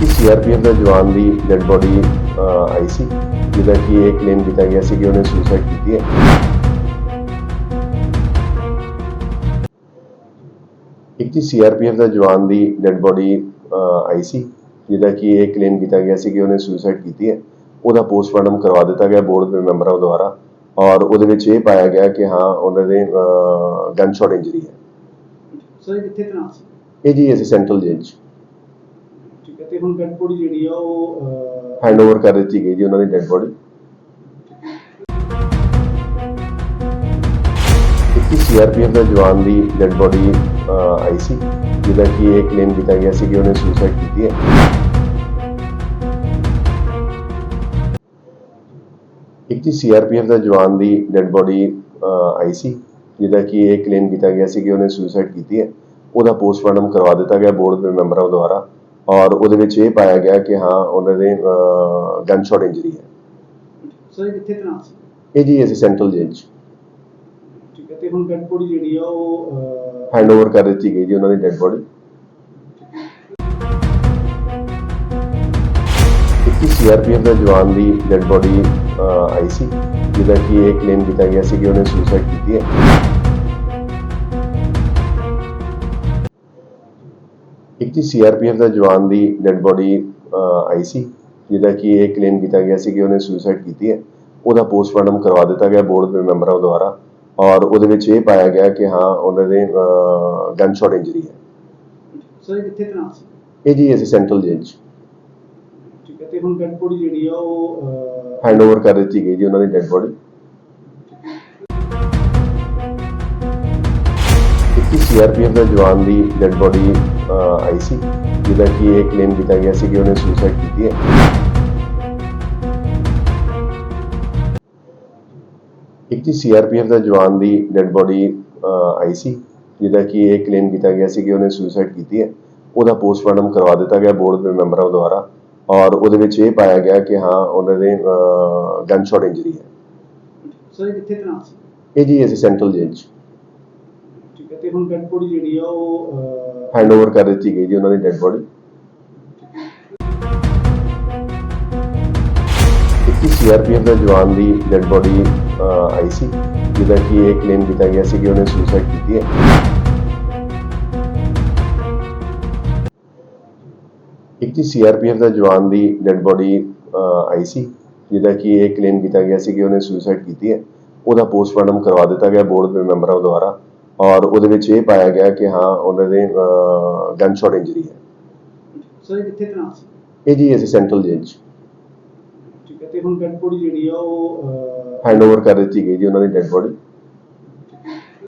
ਕਿ ਸੀਆਰਪੀਐਫ ਦਾ ਜਵਾਨ ਦੀ ਡੈਡ ਬੋਡੀ ਆਈ ਸੀ ਜਿਹਦਾ ਕਿ ਇਹ ਕਲੇਮ ਕੀਤਾ ਗਿਆ ਸੀ ਕਿ ਉਹਨੇ ਸੁਸਾਈਡ ਕੀਤੀ ਹੈ। ਇੱਕ ਜੀ ਸੀਆਰਪੀਐਫ ਦਾ ਜਵਾਨ ਦੀ ਡੈਡ ਬੋਡੀ ਆਈ ਸੀ ਜਿਹਦਾ ਕਿ ਇਹ ਕਲੇਮ ਕੀਤਾ ਗਿਆ ਸੀ ਕਿ ਉਹਨੇ ਸੁਸਾਈਡ ਕੀਤੀ ਹੈ। ਉਹਦਾ ਪੋਸਟਮਾਰਟਮ ਕਰਵਾ ਦਿੱਤਾ ਗਿਆ ਬੋਰਡ ਦੇ ਮੈਂਬਰਾਂ ਦੁਆਰਾ ਔਰ ਉਹਦੇ ਵਿੱਚ ਇਹ ਪਾਇਆ ਗਿਆ ਕਿ ਹਾਂ ਉਹਨਾਂ ਦੇ ਗਨ ਸ਼ਾਟ ਇੰਜਰੀ ਹੈ। ਸਰ ਕਿੱਥੇ ਤਨਾਸ ਇਹ ਜੀ ਅਸੀਂ ਸੈਂਟਰਲ ਜੇਲ੍ਹ ਤੇ ਹੁਣ ਡੈਡ ਬੋਡੀ ਜਿਹੜੀ ਆ ਉਹ ਅਹ, ਕਰ ਦਿੱਤੀ ਗਈ ਜੀ ਉਹਨਾਂ ਦੀ ਡੈਡ ਬੋਡੀ ਇੱਕ ਸੀਆਰਪੀਐਫ ਦਾ ਜਵਾਨ ਦੀ ਡੈਡ ਬੋਡੀ ਆਈ ਸੀ ਜਿਹਦਾ ਕਿ ਇਹ ਕਲੇਮ ਕੀਤਾ ਗਿਆ ਸੀ ਕਿ ਉਹਨੇ ਸੁਸਾਈਡ ਕੀਤੀ ਹੈ। ਇੱਕ ਜੀ ਸੀਆਰਪੀਐਫ ਦਾ ਜਵਾਨ ਦੀ ਡੈਡ ਬੋਡੀ ਆਈ ਸੀ ਜਿਹਦਾ ਕਿ ਇਹ ਕਲੇਮ ਕੀਤਾ ਗਿਆ ਸੀ ਕਿ ਉਹਨੇ ਸੁਸਾਈਡ ਕੀਤੀ ਹੈ। ਉਹਦਾ ਪੋਸਟਮਾਰਟਮ ਕਰਵਾ ਦਿੱਤਾ ਗਿਆ ਬੋਰਡ ਦੇ ਮੈਂਬਰਾਂ ਦੁਆਰਾ। ਔਰ ਉਹਦੇ ਵਿੱਚ ਇਹ ਪਾਇਆ ਗਿਆ ਕਿ ਹਾਂ ਉਹਨਾਂ ਦੇ ਗਨ ਸ਼ਾਟ ਇੰਜਰੀ ਹੈ। ਸਰ ਕਿੱਥੇ ਤਨਾਸ ਸੀ? ਇਹ ਜੀ ਅਸੀਂ ਸੈਂਟਰਲ ਜੇਲ੍ਹ 'ਚ। ਠੀਕ ਹੈ ਤੇ ਹੁਣ ਡੈਡ ਬੋਡੀ ਜਿਹੜੀ ਆ ਉਹ ਅਹ, ਹੈਂਡ ਓਵਰ ਕਰ ਦਿੱਤੀ ਗਈ ਜੀ ਉਹਨਾਂ ਦੀ ਡੈਡ ਬੋਡੀ ਇੱਕ ਸੀਆਰਪੀਐਫ ਦਾ ਜਵਾਨ ਦੀ ਡੈਡ ਬੋਡੀ ਆਈ ਸੀ। ਜਿਹਦਾ ਕਿ ਇਹ ਕਲੇਮ ਕੀਤਾ ਗਿਆ ਸੀ ਕਿ ਉਹਨੇ ਸੁਸਾਈਡ ਕੀਤੀ ਹੈ। ਇੱਕ ਜੀ ਸੀਆਰਪੀਐਫ ਦਾ ਜਵਾਨ ਦੀ ਡੈਡ ਬੋਡੀ ਆਈ ਸੀ ਜਿਹਦਾ ਕਿ ਇਹ ਕਲੇਮ ਕੀਤਾ ਗਿਆ ਸੀ ਕਿ ਉਹਨੇ ਸੁਸਾਈਡ ਕੀਤੀ ਹੈ। ਉਹਦਾ ਪੋਸਟਮਾਰਟਮ ਕਰਵਾ ਦਿੱਤਾ ਗਿਆ ਬੋਰਡ ਦੇ ਮੈਂਬਰਾਂ ਦੁਆਰਾ ਔਰ ਉਹਦੇ ਵਿੱਚ ਇਹ ਪਾਇਆ ਗਿਆ ਕਿ ਹਾਂ ਉਹਨਾਂ ਦੇ ਗਨ ਸ਼ਾਟ ਇੰਜਰੀ ਹੈ। ਸਰ ਕਿੱਥੇ ਤਨਾਸ ਸੀ? ਇਹ ਜੀ ਅਸੀਂ ਸੈਂਟਰਲ ਜੇਲ੍ਹ 'ਚ। ਠੀਕ ਹੈ ਤੇ ਹੁਣ ਡੈਡ ਬੋਡੀ ਜਿਹੜੀ ਆ ਉਹ ਅਹ, ਹੈਂਡ ਓਵਰ ਕਰ ਦਿੱਤੀ ਗਈ ਜੀ ਉਹਨਾਂ ਦੀ ਡੈਡ ਬੋਡੀ ਸੀਆਰਪੀਐਫ ਦਾ ਜਵਾਨ ਦੀ ਡੈਡ ਬੋਡੀ ਆਈ ਸੀ ਜਿਹਦਾ ਕਿ ਇਹ ਕਲੇਮ ਕੀਤਾ ਗਿਆ ਸੀ ਕਿ ਉਹਨੇ ਸੁਸਾਈਡ ਕੀਤੀ ਹੈ। ਇੱਕ ਜੀ ਸੀਆਰਪੀਐਫ ਦਾ ਜਵਾਨ ਦੀ ਡੈਡ ਬੋਡੀ ਆਈ ਸੀ ਜਿਹਦਾ ਕਿ ਇਹ ਕਲੇਮ ਕੀਤਾ ਗਿਆ ਸੀ ਕਿ ਉਹਨੇ ਸੁਸਾਈਡ ਕੀਤੀ ਹੈ। ਉਹਦਾ ਪੋਸਟਮਾਰਟਮ ਕਰਵਾ ਦਿੱਤਾ ਗਿਆ ਬੋਰਡ ਦੇ ਮੈਂਬਰਾਂ ਦੁਆਰਾ ਔਰ ਉਹਦੇ ਵਿੱਚ ਇਹ ਪਾਇਆ ਗਿਆ ਕਿ ਹਾਂ ਉਹਨਾਂ ਦੇ ਗਨ ਸ਼ਾਟ ਇੰਜਰੀ ਹੈ। ਸਰ ਕਿੱਥੇ ਤਨਾਸ ਸੀ? ਇਹ ਜੀ ਅਸੀਂ ਸੈਂਟਰਲ ਜੇਲ੍ਹ ਤਨਾਸ ਸੀ ਹੈਂਡ ਓਵਰ ਕਰ ਦਿੱਤੀ ਗਈ ਜੀ ਉਹਨਾਂ ਦੀ ਡੈਡ ਬੋਡੀ ਇੱਕ ਸੀਆਰਪੀਐਫ ਦਾ ਜਵਾਨ ਦੀ ਡੈਡ ਬੋਡੀ ਆਈ ਸੀ, ਜਿਹਦਾ ਕਿ ਇਹ ਕਲੇਮ ਕੀਤਾ ਗਿਆ ਸੀ ਕਿ ਉਹਨੇ ਸੁਸਾਈਡ ਕੀਤੀ ਹੈ। ਇੱਕ ਜੀ ਸੀਆਰਪੀਐਫ ਦਾ ਜਵਾਨ ਦੀ ਡੈਡ ਬੋਡੀ ਆਈ ਸੀ, ਜਿਹਦਾ ਕਿ ਇਹ ਕਲੇਮ ਕੀਤਾ ਗਿਆ ਸੀ ਕਿ ਉਹਨੇ ਸੁਸਾਈਡ ਕੀਤੀ ਹੈ। ਉਹਦਾ ਪੋਸਟਮਾਰਟਮ ਕਰਵਾ ਦਿੱਤਾ ਗਿਆ ਬੋਰਡ ਦੇ ਮੈਂਬਰਾਂ ਦੁਆਰਾ। ਔਰ ਉਹਦੇ ਵਿੱਚ ਇਹ ਪਾਇਆ ਗਿਆ ਕਿ ਹਾਂ ਉਹਨਾਂ ਦੇ ਗਨ ਸ਼ਾਟ ਇੰਜਰੀ ਹੈ। ਸਰ ਇਹ ਕਿੱਥੇ ਤਨਾਸ ਸੀ? ਇਹ ਜੀ ਅਸੀਂ ਸੈਂਟਰਲ ਜੇਲ੍ਹ 'ਚ। ਠੀਕ ਹੈ ਤੇ ਹੁਣ ਡੈਡ ਬੋਡੀ ਜਿਹੜੀ ਆ ਉਹ ਅਹ, ਹੈਂਡ ਓਵਰ ਕਰ ਦਿੱਤੀ ਗਈ ਜੀ ਉਹਨਾਂ ਦੀ ਡੈਡ ਬੋਡੀ